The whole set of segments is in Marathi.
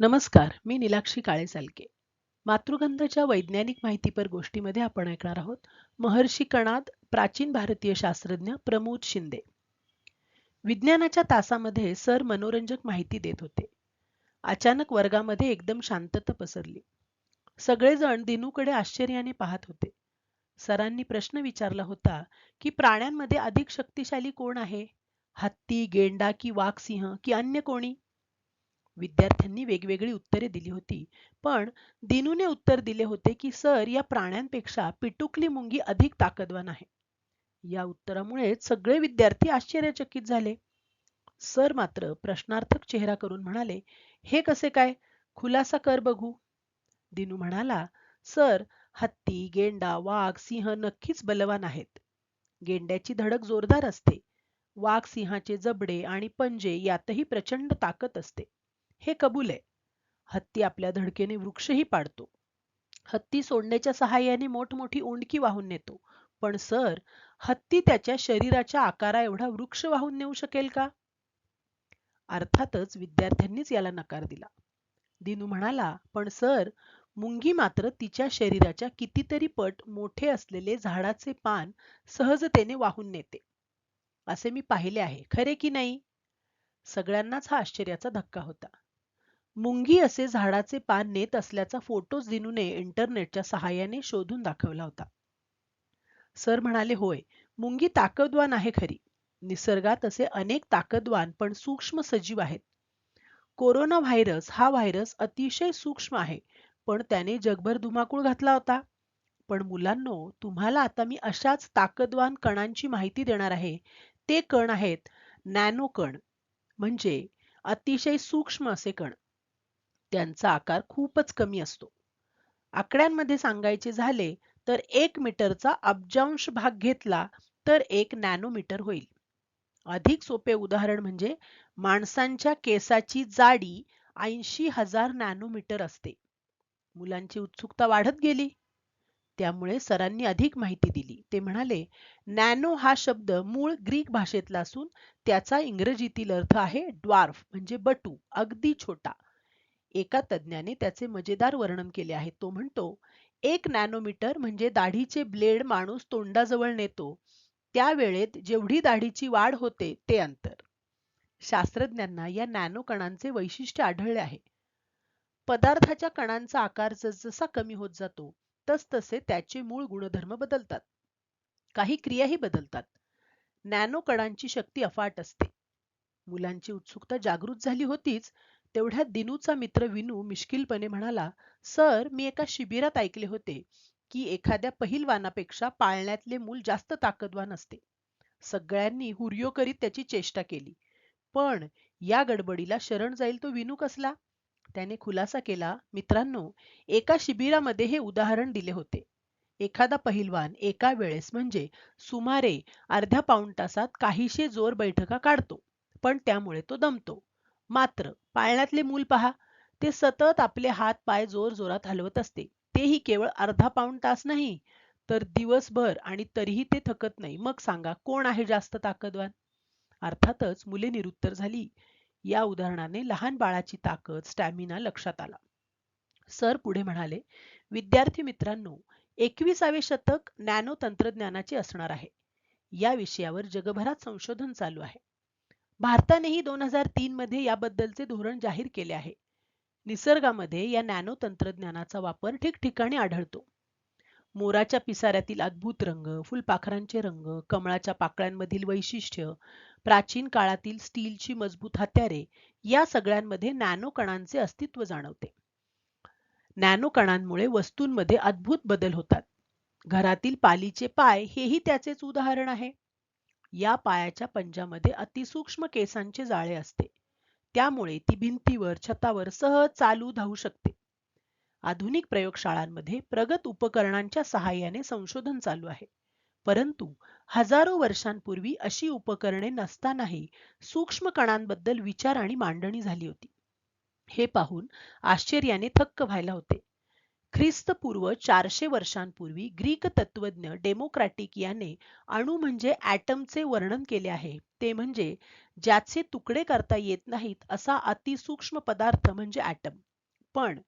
नमस्कार मी निलाक्षी काळे सालके मातृगंधाच्या वैज्ञानिक माहितीपर गोष्टीमध्ये आपण ऐकणार आहोत महर्षी कणाद प्राचीन भारतीय शास्त्रज्ञ प्रमोद शिंदे. विज्ञानाच्या तासामध्ये सर मनोरंजक माहिती देत होते. अचानक वर्गामध्ये एकदम शांतता पसरली. सगळेजण दिनूकडे आश्चर्याने पाहत होते. सरांनी प्रश्न विचारला होता की प्राण्यांमध्ये अधिक शक्तिशाली कोण आहे? हत्ती गेंडा की वाघसिंह की अन्य कोणी? विद्यार्थ्यांनी वेगवेगळी उत्तरे दिली होती. पण दिनूने उत्तर दिले होते की सर या प्राण्यांपेक्षा पिटुकली मुंगी अधिक ताकदवान आहे. या उत्तरामुळे सगळे विद्यार्थी आश्चर्यचकित झाले. सर मात्र प्रश्नार्थक चेहरा करून म्हणाले हे कसे काय? खुलासा कर बघू. दिनू म्हणाला सर हत्ती गेंडा वाघ सिंह नक्कीच बलवान आहेत. गेंड्याची धडक जोरदार असते. वाघ सिंहाचे जबडे आणि पंजे यातही प्रचंड ताकद असते. हे कबूल आहे. हत्ती आपल्या धडकेने वृक्षही पाडतो. हत्ती सोडण्याच्या सहाय्याने मोठमोठी ओंडकी वाहून नेतो. पण सर हत्ती त्याच्या शरीराच्या आकारा एवढा वृक्ष वाहून नेऊ शकेल का? अर्थातच विद्यार्थ्यांनीच याला नकार दिला. दिनू म्हणाला पण सर मुंगी मात्र तिच्या शरीराच्या कितीतरी पट मोठे असलेले झाडाचे पान सहजतेने वाहून नेते. असे मी पाहिले आहे. खरे की नाही? सगळ्यांनाच हा आश्चर्याचा धक्का होता. मुंगी असे झाडाचे पान नेत असल्याचा फोटोच दिनूने इंटरनेटच्या सहाय्याने शोधून दाखवला होता. सर म्हणाले होय मुंगी ताकदवान आहे खरी. निसर्गात असे अनेक ताकदवान पण सूक्ष्म सजीव आहेत. कोरोना व्हायरस हा व्हायरस अतिशय सूक्ष्म आहे पण त्याने जगभर धुमाकूळ घातला होता. पण मुलांनो तुम्हाला आता मी अशाच ताकदवान कणांची माहिती देणार आहे. ते कण आहेत नॅनो कण म्हणजे अतिशय सूक्ष्म असे कण. त्यांचा आकार खूपच कमी असतो. आकड्यांमध्ये सांगायचे झाले तर एक मीटरचा अब्जांश भाग घेतला तर एक नॅनोमीटर होईल. अधिक सोपे उदाहरण म्हणजे माणसांच्या केसाची जाडी ऐंशी हजार नॅनोमीटर असते. मुलांची उत्सुकता वाढत गेली. त्यामुळे सरांनी अधिक माहिती दिली. ते म्हणाले नॅनो हा शब्द मूळ ग्रीक भाषेतला असून त्याचा इंग्रजीतील अर्थ आहे ड्वार्फ म्हणजे बटू अगदी छोटा. एका तज्ज्ञाने त्याचे मजेदार वर्णन केले आहे. तो म्हणतो एक नॅनोमीटर म्हणजे दाढीचे ब्लेड माणूस तोंडाजवळ नेतो. त्या वेळेत जेवढी दाढीची वाढ होते ते अंतर. शास्त्रज्ञांना या नॅनो कणांचे वैशिष्ट्य आढळले आहे. पदार्थाच्या कणांचा आकार जसजसा कमी होत जातो तस तसे त्याचे मूळ गुणधर्म बदलतात. काही क्रियाही बदलतात. नॅनो कणांची शक्ती अफाट असते. मुलांची उत्सुकता जागृत झाली होतीच तेवढ्यात दिनूचा मित्र विनू मिश्किलपणे म्हणाला सर मी एका शिबिरात ऐकले होते की एखाद्या पहिलवानापेक्षा पाळण्यातले मूल जास्त ताकदवान असते. सगळ्यांनी हुर्यो करीत त्याची चेष्टा केली. पण या गडबडीला शरण जाईल तो विनू कसला? त्याने खुलासा केला मित्रांनो एका शिबिरामध्ये हे उदाहरण दिले होते. एखादा पहिलवान एका वेळेस म्हणजे सुमारे अर्ध्या पाऊण तासात काहीशे जोर बैठका काढतो पण त्यामुळे तो दमतो. मात्र पाळण्यातले मूल पहा ते सतत आपले हात पाय जोर जोरात हलवत असते. तेही केवळ अर्धा पाऊण तास नाही तर दिवसभर आणि तरीही ते थकत नाही. मग सांगा कोण आहे जास्त ताकदवान? अर्थातच मुले निरुत्तर झाली. या उदाहरणाने लहान बाळाची ताकद स्टॅमिना लक्षात आला. सर पुढे म्हणाले विद्यार्थी मित्रांनो एकविसावे शतक नॅनो तंत्रज्ञानाचे असणार आहे. या विषयावर जगभरात संशोधन चालू आहे. भारतानेही दोन हजार तीन मध्ये याबद्दलचे धोरण जाहीर केले आहे. निसर्गामध्ये या नॅनो तंत्रज्ञानाचा वापर ठिकठिकाणी आढळतो. मोराच्या पिसाऱ्यातील अद्भुत रंग फुलपाखरांचे रंग कमळाच्या पाकळ्यांमधील वैशिष्ट्य प्राचीन काळातील स्टीलची मजबूत हत्यारे या सगळ्यांमध्ये नॅनो कणांचे अस्तित्व जाणवते. नॅनो कणांमुळे वस्तूंमध्ये अद्भुत बदल होतात. घरातील पालीचे पाय हेही त्याचेच उदाहरण आहे. या पायाच्या पंजामध्ये अतिसूक्ष्म केसांचे जाळे असते. त्यामुळे ती भिंतीवर छतावर सहज चालू धावू शकते. आधुनिक प्रयोगशाळांमध्ये प्रगत उपकरणांच्या सहाय्याने संशोधन चालू आहे. परंतु हजारो वर्षांपूर्वी अशी उपकरणे नसतानाही सूक्ष्म कणांबद्दल विचार आणि मांडणी झाली होती. हे पाहून आश्चर्याने थक्क व्हायला होते. ख्रिस्तपूर्व चारशे वर्षांपूर्वी ग्रीक तत्वज्ञ डेमोक्रॅटिक याने अणु म्हणजे ॲटमचे वर्णन केले आहे. ते म्हणजे ज्याचे तुकडे करता येत नाहीत असा अतिसूक्ष्म पदार्थ म्हणजे ॲटम. पण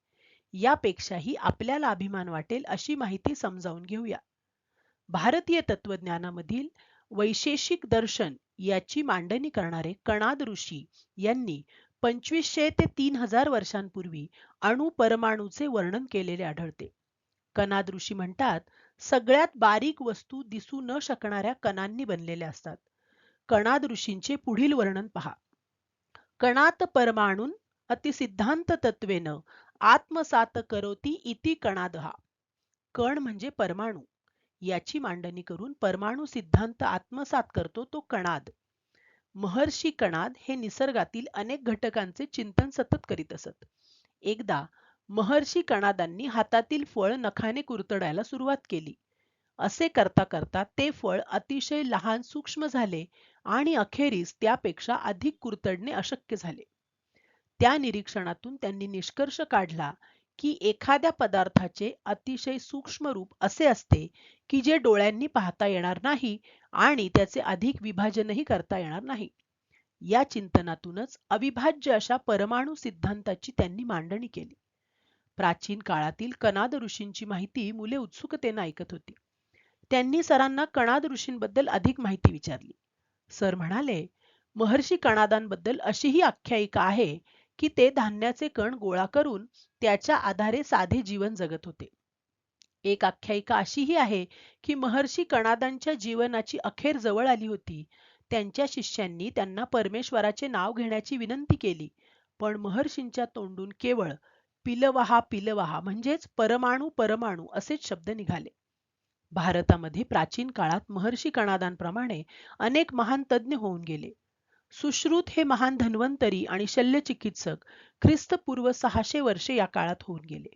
यापेक्षाही आपल्याला अभिमान वाटेल अशी माहिती समजावून घेऊया. भारतीय तत्वज्ञानामधील वैशेषिक दर्शन याची मांडणी करणारे कणाद ऋषी यांनी पंचवीसशे ते तीन हजार वर्षांपूर्वी अणु परमाणूचे वर्णन केलेले आढळते. कणाद ऋषी म्हणतात सगळ्यात बारीक वस्तू दिसू न शकणाऱ्या कणांनी बनलेल्या असतात. कणाद ऋषींचे पुढील वर्णन पहा. कणात परमाणून अतिसिद्धांत तत्वेन आत्मसात करोती इति कणादहा. कण म्हणजे परमाणू. याची मांडणी करून परमाणू सिद्धांत आत्मसात करतो तो कणाद. महर्षी कणाद हे निसर्गातील अनेक घटकांचे चिंतन सतत करीत असत. एकदा महर्षी कणादांनी हातातील फळ नखाने कुरतडायला सुरुवात केली. असे करता करता ते फळ अतिशय लहान सूक्ष्म झाले आणि अखेरीस त्यापेक्षा अधिक कुरतडणे अशक्य झाले. त्या निरीक्षणातून त्यांनी निष्कर्ष काढला की एखाद्या पदार्थाचे अतिशय सूक्ष्म रूप असे असते की जे डोळ्यांनी पाहता येणार नाही आणि त्याचे अधिक विभाजनही करता येणार नाही. या चिंतनातूनच अविभाज्य अशा परमाणू सिद्धांताची त्यांनी मांडणी केली. प्राचीन काळातील कनाद ऋषींची माहिती मुले उत्सुकतेने ऐकत होती. त्यांनी सरांना कणाद ऋषींबद्दल अधिक माहिती विचारली. सर म्हणाले महर्षी कणादांबद्दल अशीही आख्यायिका आहे की ते धान्याचे कण गोळा करून त्याच्या आधारे साधे जीवन जगत होते. एक आख्यायिका अशीही आहे की महर्षी कणादांच्या जीवनाची अखेर जवळ आली होती. त्यांच्या शिष्यांनी त्यांना परमेश्वराचे नाव घेण्याची विनंती केली. पण महर्षींच्या तोंडून केवळ पिलवहा पिलवहा म्हणजेच परमाणू परमाणू असेच शब्द निघाले. भारतामध्ये प्राचीन काळात महर्षी कणादांप्रमाणे अनेक महान तज्ञ होऊन गेले. सुश्रुत हे महान धन्वंतरी आणि शल्यचिकित्सक. ख्रिस्तपूर्व सहाशे वर्षे या काळात होऊन गेले.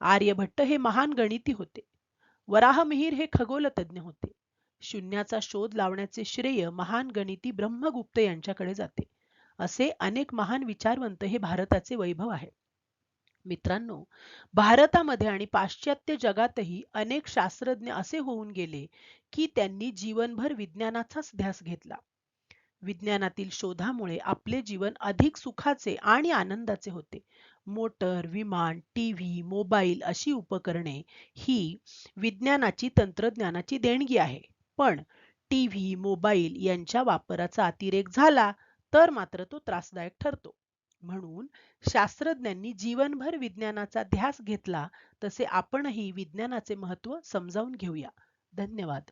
आर्यभट्ट हे महान गणिती होते. वराहमिहीर हे खगोलतज्ञ होते. शून्याचा शोध लावण्याचे श्रेय महान गणिती ब्रह्मगुप्त यांच्याकडे जाते. असे अनेक महान विचारवंत हे भारताचे वैभव आहे. मित्रांनो भारतामध्ये आणि पाश्चात्य जगातही अनेक शास्त्रज्ञ असे होऊन गेले की त्यांनी जीवनभर विज्ञानाचाच ध्यास घेतला. विज्ञानातील शोधामुळे आपले जीवन अधिक सुखाचे आणि आनंदाचे होते. मोटर विमान टीव्ही मोबाईल अशी उपकरणे ही विज्ञानाची तंत्रज्ञानाची देणगी आहे. पण टीव्ही मोबाईल यांच्या वापराचा अतिरेक झाला तर मात्र तो त्रासदायक ठरतो. म्हणून शास्त्रज्ञांनी जीवनभर विज्ञानाचा ध्यास घेतला तसे आपणही विज्ञानाचे महत्त्व समजावून घेऊया. धन्यवाद.